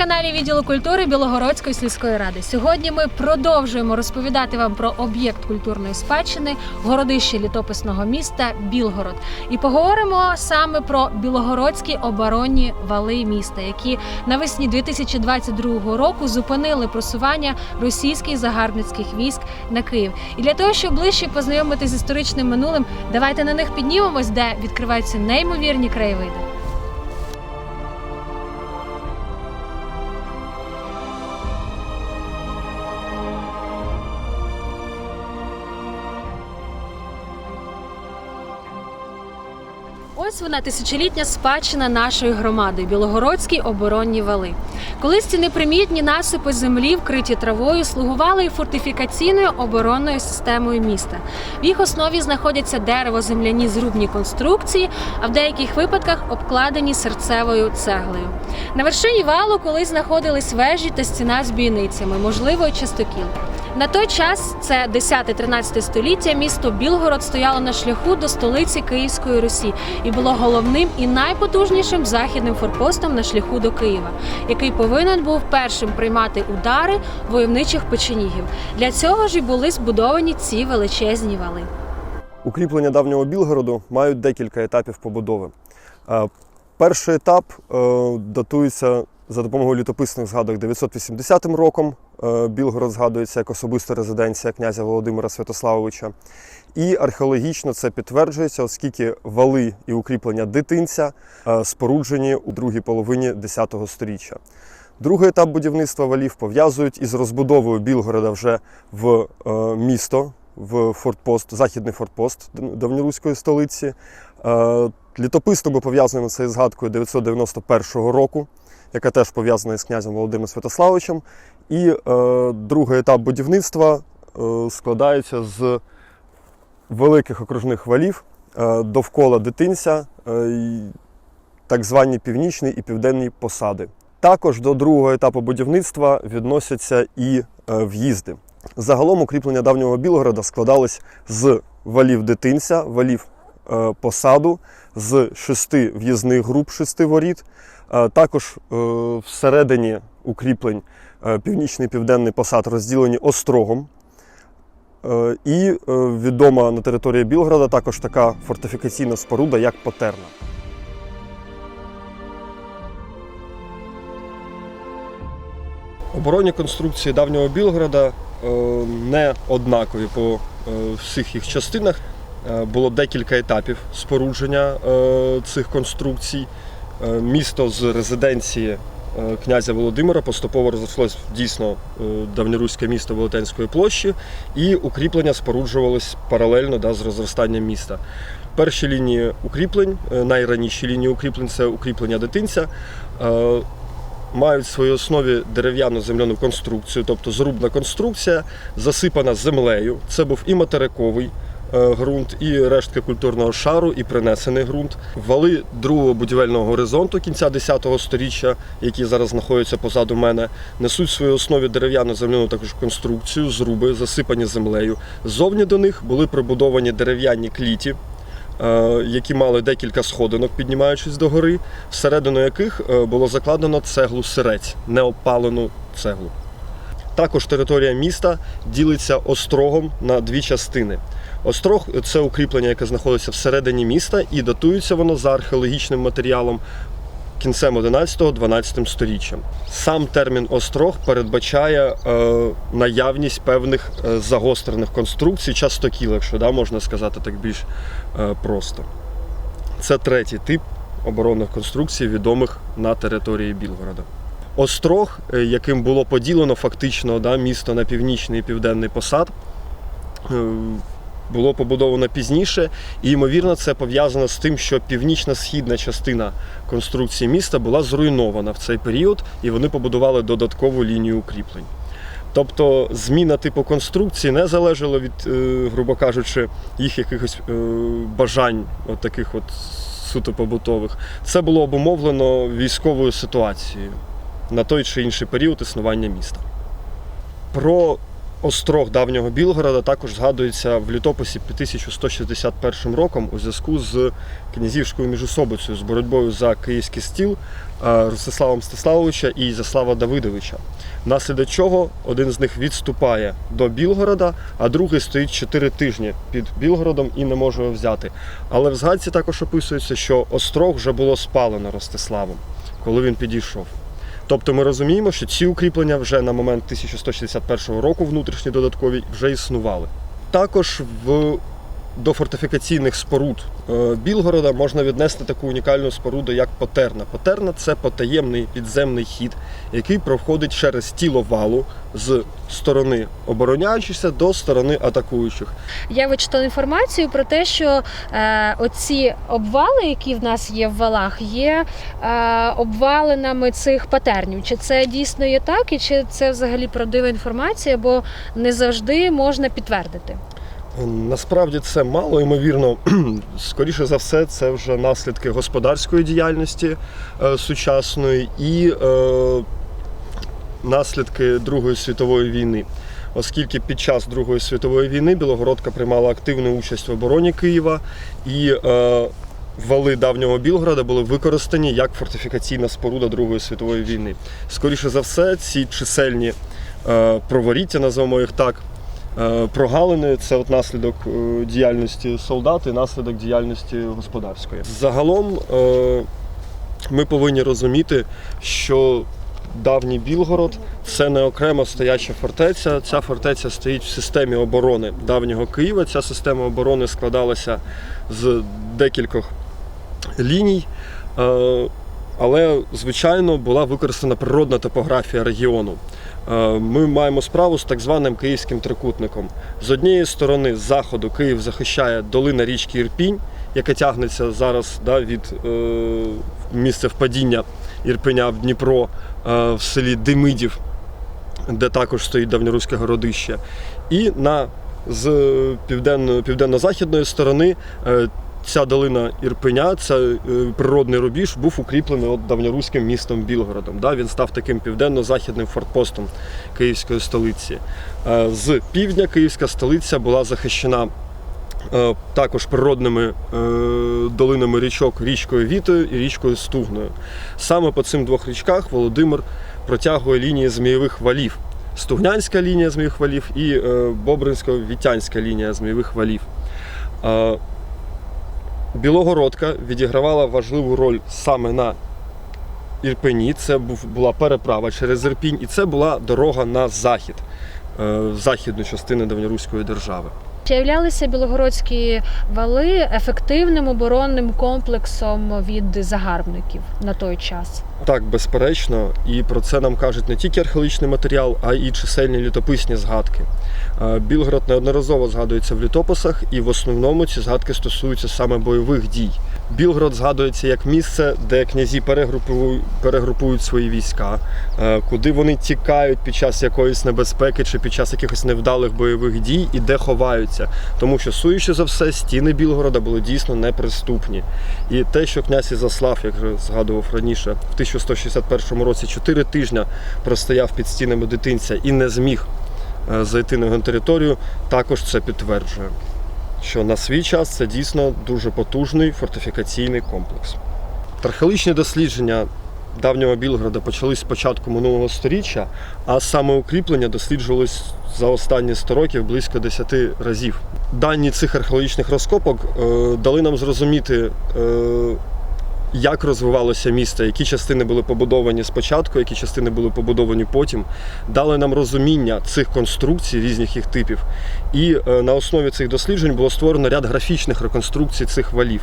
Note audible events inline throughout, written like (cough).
Каналі відділу культури Білогородської сільської ради. Сьогодні ми продовжуємо розповідати вам про об'єкт культурної спадщини городище літописного міста Білгород. І поговоримо саме про білогородські оборонні вали міста, які навесні 2022 року зупинили просування російських загарбницьких військ на Київ. І для того, щоб ближче познайомитися з історичним минулим, давайте на них піднімемось, де відкриваються неймовірні краєвиди. Ось вона тисячолітня спадщина нашої громади Білогородські оборонні вали. Колись ці непримітні насипи землі, вкриті травою, слугували і фортифікаційною оборонною системою міста. В їх основі знаходяться дерево-земляні зрубні конструкції, а в деяких випадках обкладені серцевою цеглою. На вершині валу колись знаходились вежі та стіна з бійницями, можливо, і частокіл. На той час, це 10-13 століття, місто Білгород стояло на шляху до столиці Київської Русі і було головним і найпотужнішим західним форпостом на шляху до Києва, який повинен був першим приймати удари войовничих печенігів. Для цього ж і були збудовані ці величезні вали. Укріплення давнього Білгороду мають декілька етапів побудови. Е, Перший етап е, датується за допомогою літописних згадок 980 роком. Е, Білгород згадується як особиста резиденція князя Володимира Святославовича. І археологічно це підтверджується, оскільки вали і укріплення дитинця е, споруджені у другій половині X століття. Другий етап будівництва валів пов'язують із розбудовою Білгорода вже в е, місто, в фортпост, західний фортпост давньоруської столиці. Літописно ми пов'язуємо це із згадкою 991 року, яка теж пов'язана із князем Володимиром Святославичем. І е, другий етап будівництва е, складається з великих окружних валів е, довкола дитинця, е, так звані північні і південні посади. Також до другого етапу будівництва відносяться і е, в'їзди. Загалом укріплення давнього Білгорода складалось з валів дитинця, валів посаду, з шести в'їзних груп шести воріт. Е, Також е, всередині укріплень е, північний і південний посад розділені острогом. Е, І е, відома на території Білгорода також така фортифікаційна споруда, як Потерна. Оборонні конструкції давнього Білгорода е, не однакові по е, всіх їх частинах. Е, Було декілька етапів спорудження е, цих конструкцій. Е, Місто з резиденції князя Володимира поступово розрослось дійсно давньоруське місто Велетенської площі, і укріплення споруджувались паралельно да, з розростанням міста. Перші лінії укріплень, найраніші лінії укріплень це укріплення дитинця. мають в своїй основі дерев'яну земляну конструкцію, тобто зрубна конструкція, засипана землею. Це був і материковий ґрунт, і рештки культурного шару, і принесений ґрунт. Вали другого будівельного горизонту кінця 10-го сторіччя, які зараз знаходяться позаду мене, несуть в своїй основі дерев'яну земляну також конструкцію, зруби, засипані землею. Ззовні до них були прибудовані дерев'яні кліті, е, які мали декілька сходинок, піднімаючись до гори, всередину яких е, було закладено цеглу сирець, неопалену цеглу. Також територія міста ділиться острогом на дві частини. Острог це укріплення, яке знаходиться всередині міста, і датується воно за археологічним матеріалом кінцем 11-12 сторіччям. Сам термін острог передбачає е, наявність певних е, загострених конструкцій, частокіл, якщо да, можна сказати так більш е, просто. Це третій тип оборонних конструкцій, відомих на території Білгорода. Острог, е, яким було поділено фактично да, місто на північний і південний посад, е, було побудовано пізніше, і ймовірно, це пов'язано з тим, що північна-східна частина конструкції міста була зруйнована в цей період, і вони побудували додаткову лінію укріплень. Тобто зміна типу конструкції не залежала від, е, грубо кажучи, їх якихось е, бажань, от таких от суто побутових. Це було обумовлено військовою ситуацією на той чи інший період існування міста. Про острог давнього Білгорода також згадується в літописі під 1161 роком у зв'язку з князівською міжособицею, з боротьбою за київський стіл е, Ростислава Мстиславовича і Ізяслава Давидовича. Внаслідок чого один з них відступає до Білгорода, а другий стоїть 4 тижні під Білгородом і не може його взяти. Але в згадці також описується, що острог вже було спалено Ростиславом, коли він підійшов. Тобто ми розуміємо, що ці укріплення вже на момент 1161 року внутрішні додаткові вже існували. Також в до фортифікаційних споруд е, Білгорода можна віднести таку унікальну споруду, як Потерна. Потерна це потаємний підземний хід, який проходить через тіло валу з сторони обороняючихся до сторони атакуючих. Я вичитала інформацію про те, що е, оці обвали, які в нас є в валах, є е, обвалинами цих патернів. Чи це дійсно є так, і чи це взагалі правдива інформація, бо не завжди можна підтвердити. Насправді це мало ймовірно. (clears throat) Скоріше за все, це вже наслідки господарської діяльності е, сучасної і е, наслідки Другої світової війни. Оскільки під час Другої світової війни Білогородка приймала активну участь в обороні Києва і е, вали давнього Білгорода були використані як фортифікаційна споруда Другої світової війни. Скоріше за все, ці чисельні проворіття, називаємо їх так, Прогалини це от наслідок е, діяльності солдат і наслідок діяльності господарської. Загалом е, ми повинні розуміти, що давній Білгород це не окремо стояча фортеця. Ця фортеця стоїть в системі оборони давнього Києва. Ця система оборони складалася з декількох ліній. Е, Але, звичайно, була використана природна топографія регіону. Е, Ми маємо справу з так званим київським трикутником. З однієї сторони, з заходу, Київ захищає долина річки Ірпінь, яка тягнеться зараз да, від е, місця впадіння Ірпеня в Дніпро е, в селі Демидів, де також стоїть давньоруське городище. І на з південно, південно-західної сторони е, ця долина Ірпеня, це е, природний рубіж, був укріплений от давньоруським містом Білгородом. Да? Він став таким південно-західним фортпостом київської столиці. Е, З півдня київська столиця була захищена е, також природними долинами річок річкою Вітою і річкою Стугною. Саме по цим двох річках Володимир протягує лінії змієвих валів. Стугнянська лінія змієвих валів і Бобринсько-Вітянська лінія змієвих валів. Білогородка відігравала важливу роль саме на Ірпені. Це був, була переправа через Ірпінь, і це була дорога на захід, е, західну частину давньоруської держави. Чи білогородські вали ефективним оборонним комплексом від загарбників на той час? Так, безперечно, і про це нам кажуть не тільки археологічний матеріал, а й чисельні літописні згадки. Е, Білгород неодноразово згадується в літописах, і в основному ці згадки стосуються саме бойових дій. Білгород згадується як місце, де князі перегрупують, свої війська, е, куди вони тікають під час якоїсь небезпеки чи під час якихось невдалих бойових дій і де ховаються. Тому що, суючи за все, стіни Білгорода були дійсно неприступні. І те, що князь Ізаслав, як вже згадував раніше, в 1161 році 4 тижня простояв під стінами дитинця і не зміг е, зайти на його територію, також це підтверджує. Що на свій час це дійсно дуже потужний фортифікаційний комплекс. Археологічні дослідження давнього Білгорода почались з початку минулого століття, а саме укріплення досліджувалось за останні 100 років близько 10 разів. Дані цих археологічних розкопок е, дали нам зрозуміти, е, як розвивалося місто, які частини були побудовані спочатку, які частини були побудовані потім, дали нам розуміння цих конструкцій, різних їх типів. І е, на основі цих досліджень було створено ряд графічних реконструкцій цих валів.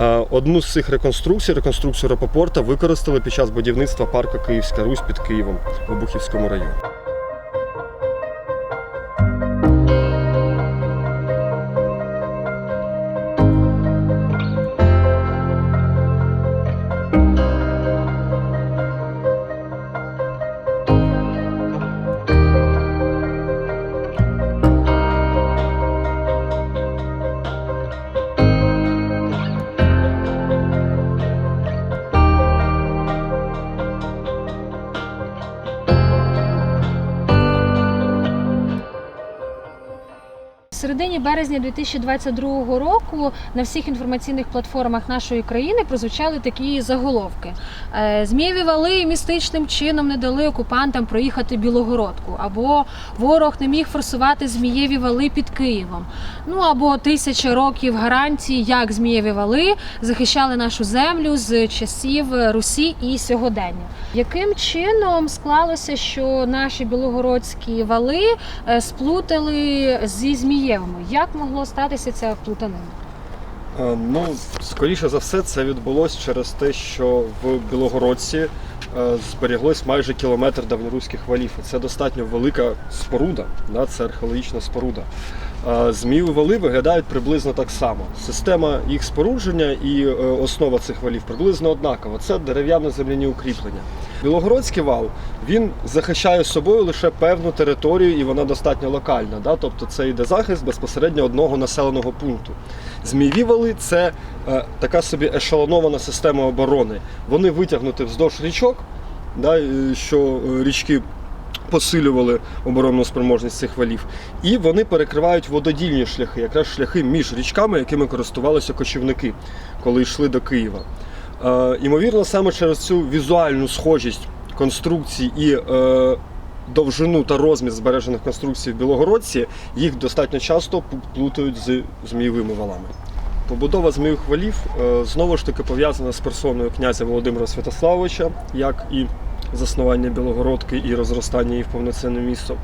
Е, Одну з цих реконструкцій, реконструкцію Рапопорта, використали під час будівництва парку Київська Русь під Києвом в Обухівському районі. Березня 2022 року на всіх інформаційних платформах нашої країни прозвучали такі заголовки: Е, Змієві вали містичним чином не дали окупантам проїхати Білогородку, або ворог не міг форсувати змієві вали під Києвом. Ну або тисяча років гарантії, як змієві вали захищали нашу землю з часів Русі і сьогодення. Яким чином склалося, що наші білогородські вали е, сплутали зі Змієвими? Як могло статися ця плутанина? Е, Ну, скоріше за все, це відбулося через те, що в Білогородці е, зберіглось майже кілометр давньоруських валів. Це достатньо велика споруда, да, це археологічна споруда. Змієві вали виглядають приблизно так само. Система їх спорудження і е, основа цих валів приблизно однакова. Це дерев'яно земляні укріплення. Білогородський вал він захищає собою лише певну територію, і вона достатньо локальна. Да? Тобто це йде захист безпосередньо одного населеного пункту. Змієві вали це е, така собі ешелонована система оборони. Вони витягнуті вздовж річок, да, що е, річки посилювали оборонну спроможність цих валів, і вони перекривають вододільні шляхи, якраз шляхи між річками, якими користувалися кочівники, коли йшли до Києва. Е, Імовірно, саме через цю візуальну схожість конструкцій і е, довжину та розмір збережених конструкцій в Білогородці, їх достатньо часто плутають з змієвими валами. Побудова зміїв валів е, знову ж таки пов'язана з персоною князя Володимира Святославовича, як і заснування Білогородки і розростання її в повноцінне місто.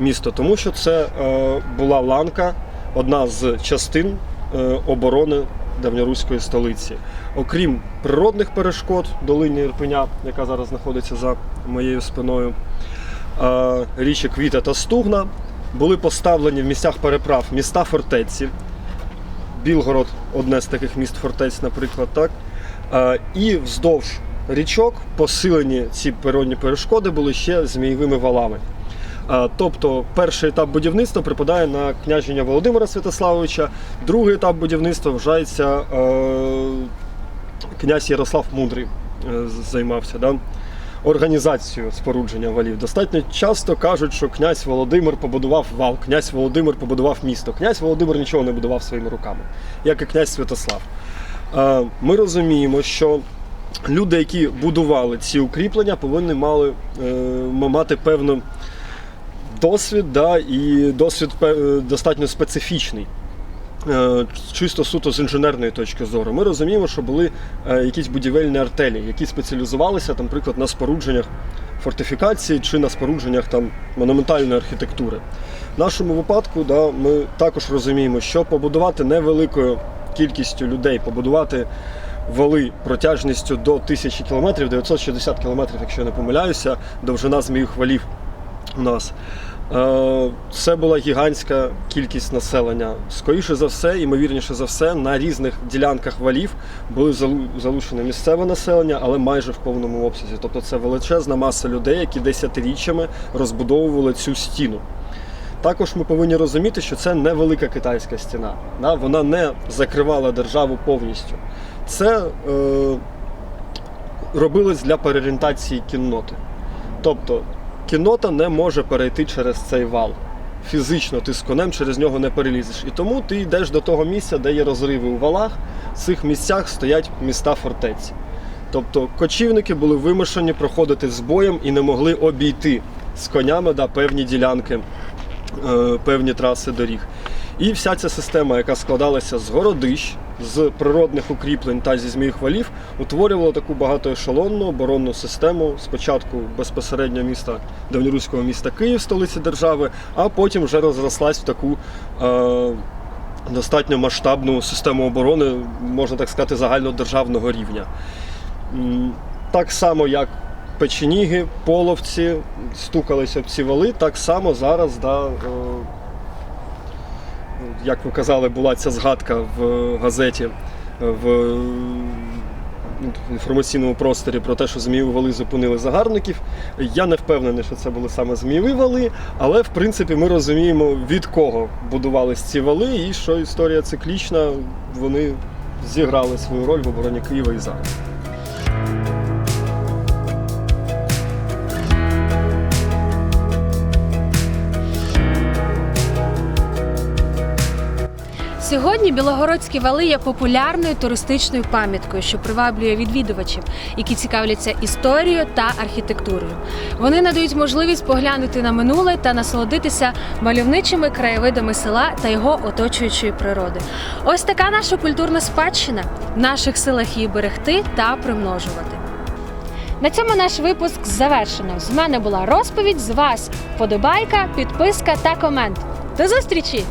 місто. Тому що це е, була ланка, одна з частин е, оборони давньоруської столиці. Окрім природних перешкод долині Ірпеня, яка зараз знаходиться за моєю спиною, е, річок Віта та Стугна, були поставлені в місцях переправ міста фортеці. Білгород одне з таких міст фортець, наприклад, так. І вздовж річок посилені ці перонні перешкоди були ще змієвими валами. Тобто перший етап будівництва припадає на княження Володимира Святославовича, другий етап будівництва вважається е, князь Ярослав Мудрий е, займався. Да? Організацією спорудження валів. Достатньо часто кажуть, що князь Володимир побудував вал, князь Володимир побудував місто. Князь Володимир нічого не будував своїми руками, як і князь Святослав. Е, Ми розуміємо, що люди, які будували ці укріплення, повинні мали е, мати певну досвід, да, і досвід пе- достатньо специфічний. Е, Чисто суто з інженерної точки зору, ми розуміємо, що були е, якісь будівельні артелі, які спеціалізувалися, там, наприклад, на спорудженнях фортифікації чи на спорудженнях там, монументальної архітектури. В нашому випадку да, ми також розуміємо, що побудувати невеликою кількістю людей, побудувати вали протяжністю до 1000 кілометрів, 960 кілометрів, якщо я не помиляюся, довжина зміїх валів у нас. Е, Це була гігантська кількість населення. Скоріше за все, ймовірніше за все, на різних ділянках валів були залу- залучені місцеве населення, але майже в повному обсязі. Тобто це величезна маса людей, які десятиріччями розбудовували цю стіну. Також ми повинні розуміти, що це невелика китайська стіна. Вона не закривала державу повністю. Це е, робилось для переорієнтації кінноти. Тобто кіннота не може перейти через цей вал. Фізично ти з конем через нього не перелізеш. І тому ти йдеш до того місця, де є розриви у валах. В цих місцях стоять міста фортеці. Тобто кочівники були вимушені проходити з боєм і не могли обійти з конями да, певні ділянки, е, певні траси доріг. І вся ця система, яка складалася з городищ, з природних укріплень та зі зміїх валів, утворювала таку багатоешелонну оборонну систему. Спочатку безпосередньо міста давньоруського міста Київ, столиці держави, а потім вже розрослась в таку. Е, Достатньо масштабну систему оборони, можна так сказати, загальнодержавного рівня. Так само, як печеніги, половці стукалися в ці вали, так само зараз, да, е, як ви казали, була ця згадка в газеті е, в е, інформаційному просторі про те, що змієві вали зупинили загарбників. Я не впевнений, що це були саме змієві вали, але в принципі ми розуміємо, від кого будувались ці вали, і що історія циклічна, вони зіграли свою роль в обороні Києва і зараз. Сьогодні білогородські вали є популярною туристичною пам'яткою, що приваблює відвідувачів, які цікавляться історією та архітектурою. Вони надають можливість поглянути на минуле та насолодитися мальовничими краєвидами села та його оточуючої природи. Ось така наша культурна спадщина. В наших силах її берегти та примножувати. На цьому наш випуск завершено. З мене була розповідь. З вас вподобайка, підписка та комент. До зустрічі!